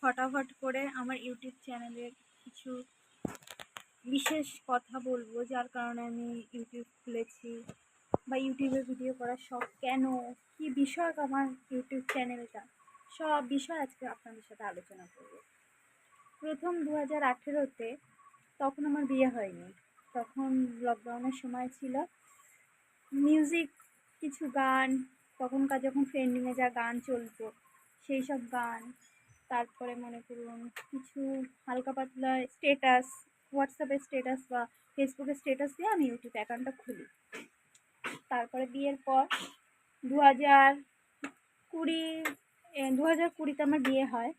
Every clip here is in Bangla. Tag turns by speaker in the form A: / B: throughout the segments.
A: ফটাফট করে আমার ইউটিউব চ্যানেলের কিছু বিশেষ কথা বলব, যার কারণে আমি ইউটিউব খুলেছি বা ইউটিউবে ভিডিও করার শখ কেন, কী বিষয়ক আমার ইউটিউব চ্যানেলটা, সব বিষয় আজকে আপনাদের সাথে আলোচনা করব। প্রথম দু হাজার আঠেরোতে তখন আমার বিয়ে হয়নি, তখন লকডাউনের সময় ছিল। মিউজিক কিছু গান, তখনকার যখন ট্রেন্ডিংয়ে যা গান চলতো, সেই সব গান তারপরে মনে করুন কিছু হালকা পাতলা স্টেটাস হোয়াটসঅ্যাপের স্টেটাস বা ফেসবুকের স্টেটাস দিয়ে আমি ইউটিউব অ্যাকাউন্টটা খুলি। তারপরে বিয়ের পর দু হাজার কুড়ি দু হাজার কুড়িতে আমার বিয়ে হয়।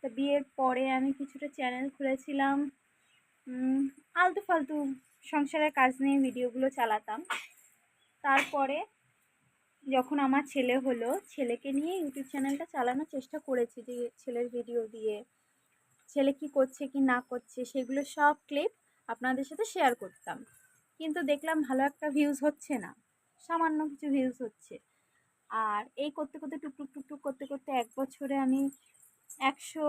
A: তা বিয়ের পরে আমি কিছুটা চ্যানেল খুলেছিলাম। আলতু ফালতু সংসারের কাজ নিয়ে ভিডিওগুলো চালাতাম। তারপরে যখন আমার ছেলে হলো, ছেলেকে নিয়ে ইউটিউব চ্যানেলটা চালানোর চেষ্টা করেছি যে ছেলের ভিডিও দিয়ে। ছেলে কি করছে, কি না করছে, সেগুলো সব ক্লিপ আপনাদের সাথে শেয়ার করতাম। কিন্তু দেখলাম ভালো একটা ভিউজ হচ্ছে না। সামান্য কিছু ভিউজ হচ্ছে। আর এই করতে করতে টুকটুক টুকটুক করতে করতে এক বছরে আমি একশো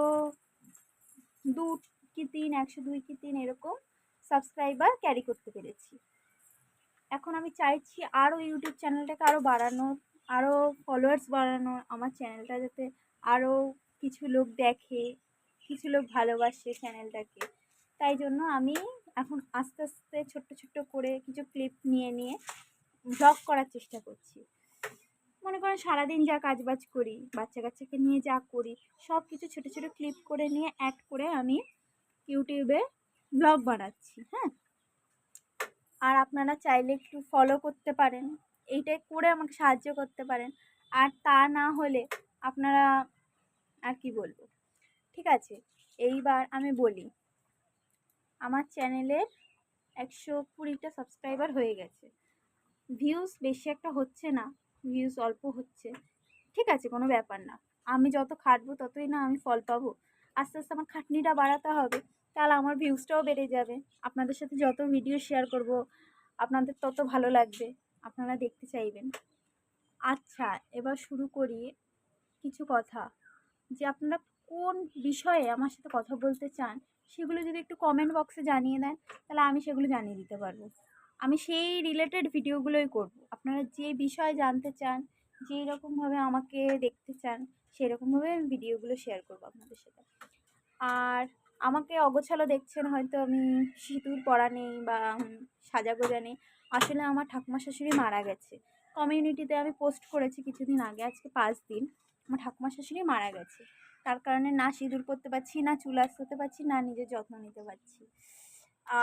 A: দু কি তিন, একশো দুই কি তিন এরকম সাবস্ক্রাইবার ক্যারি করতে পেরেছি। এখন আমি চাইছি আরও ইউটিউব চ্যানেলটাকে আরও বাড়ানোর আরও ফলোয়ার্স বাড়ানোর, আমার চ্যানেলটা যাতে আরও কিছু লোক দেখে, কিছু লোক ভালোবাসে চ্যানেলটাকে তাই জন্য আমি এখন আস্তে আস্তে ছোট্ট ছোট্ট করে কিছু ক্লিপ নিয়ে নিয়ে ব্লগ করার চেষ্টা করছি। মনে করেন সারাদিন যা কাজবাজ করি বাচ্চা কাচ্চাকে নিয়ে যা করি সব কিছু ছোটো ছোটো ক্লিপ করে, নিয়ে অ্যাড করে আমি ইউটিউবে ব্লগ বানাচ্ছি হ্যাঁ? আর আপনারা চাইলে একটু ফলো করতে পারেন। এইটাই করে আমাকে সাহায্য করতে পারেন। আর তা না হলে আপনারা আর কি বলব? ঠিক আছে, এইবার আমি বলি, আমার চ্যানেলের একশো কুড়িটা সাবস্ক্রাইবার হয়ে গেছে। ভিউজ বেশি একটা হচ্ছে না ভিউজ অল্প হচ্ছে। ঠিক আছে, কোনো ব্যাপার না। আমি যত খাটবো ততই না আমি ফল পাবো। আস্তে আস্তে আমার খাটনিটা বাড়াতে হবে। তাহলে আমার ভিউজটাও বেড়ে যাবে। আপনাদের সাথে যত ভিডিও শেয়ার করব, আপনাদের তত ভালো লাগবে। আপনারা দেখতে চাইবেন। আচ্ছা এবার শুরু করি কিছু কথা। যে আপনারা কোন বিষয়ে আমার সাথে কথা বলতে চান, সেগুলো যদি একটু কমেন্ট বক্সে জানিয়ে দেন, তাহলে আমি সেগুলো জানিয়ে দিতে পারব। আমি সেই রিলেটেড ভিডিওগুলোই করব। আপনারা যে বিষয় জানতে চান যেই রকমভাবে আমাকে দেখতে চান, সেরকমভাবে আমি ভিডিওগুলো শেয়ার করব আপনাদের সাথে। আর আমাকে অগোছালো দেখছেন, হয়তো আমি সিঁদুর পরা নেই বা সাজাগোজা নেই। আসলে আমার ঠাকুমা শাশুড়ি মারা গেছে। কমিউনিটিতে আমি পোস্ট করেছি কিছুদিন আগে, আজকে পাঁচ দিন। আমার ঠাকুমা শাশুড়ি মারা গেছে। তার কারণে না সিঁদুর করতে পারছি, না চুল আসতে পারছি, না নিজের যত্ন নিতে পারছি।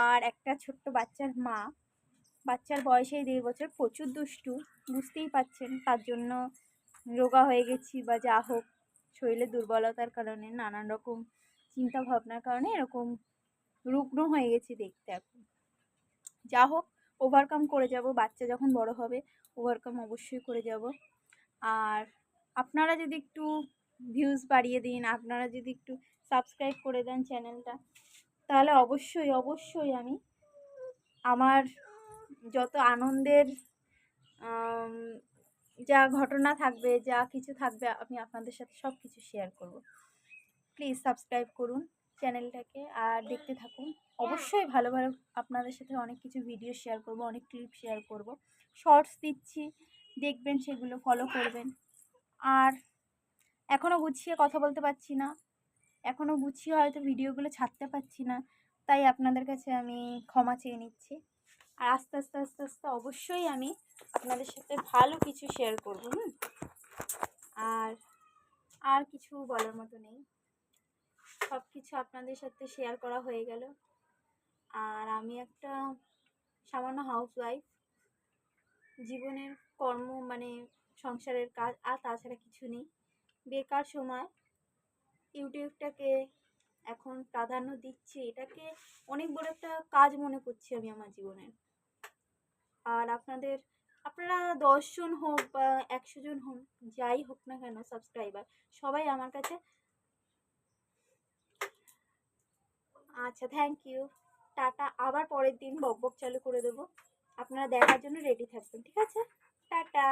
A: আর একটা ছোট্ট বাচ্চার মা, বাচ্চার বয়সে দেড় বছর, প্রচুর দুষ্টু, বুঝতেই পাচ্ছেন তার জন্য রোগা হয়ে গেছি বা যা হোক শরীরের দুর্বলতার কারণে নানান রকম চিন্তা ভাবনার কারণে এরকম রুগ্ন হয়ে গেছি দেখতে এখন। যা হোক ওভারকাম করে যাব, বাচ্চা যখন বড় হবে ওভারকাম অবশ্যই করে যাব। আর আপনারা যদি একটু ভিউজ বাড়িয়ে দিন, আপনারা যদি একটু সাবস্ক্রাইব করে দেন চ্যানেলটা তাহলে অবশ্যই অবশ্যই আমি আমার যত আনন্দের যা ঘটনা থাকবে, যা কিছু থাকবে, আমি আপনাদের সাথে সব কিছু শেয়ার করব। প্লিজ সাবস্ক্রাইব করুন চ্যানেলটাকে আর দেখতে থাকুন। অবশ্যই ভালো ভালো আপনাদের সাথে অনেক কিছু ভিডিও শেয়ার করব অনেক ক্লিপ শেয়ার করব। শর্টস দিচ্ছি দেখবেন সেগুলো ফলো করবেন। আর এখনও গুছিয়ে কথা বলতে পারছি না। এখনও গুছিয়ে হয়তো ভিডিওগুলো ছাড়তে পারছি না। তাই আপনাদের কাছে আমি ক্ষমা চেয়ে নিচ্ছি। আর আস্তে আস্তে আস্তে আস্তে অবশ্যই আমি আপনাদের সাথে ভালো কিছু শেয়ার করব হুম? আর আর কিছু বলার মতো নেই। সব কিছু আপনাদের সাথে শেয়ার করা হয়ে গেল। আর আমি একটা সামান্য হাউস ওয়াইফ জীবনের কর্ম মানে সংসারের কাজ আর তাছাড়া কিছু নেই। বেকার সময় ইউটিউবটাকে এখন প্রাধান্য দিচ্ছি, এটাকে অনেক বড় একটা কাজ মনে করছি আমি আমার জীবনের আর আপনাদের, আপনারা দশজন হোক বা একশো জন হোক, যাই হোক না কেন সাবস্ক্রাইবার সবাই আমার কাছে আচ্ছা থ্যাংক ইউ টাটা, আবার পরের দিন বক বক চালু করে দেবো। আপনারা দেখার জন্য রেডি থাকবেন, ঠিক আছে? টাটা।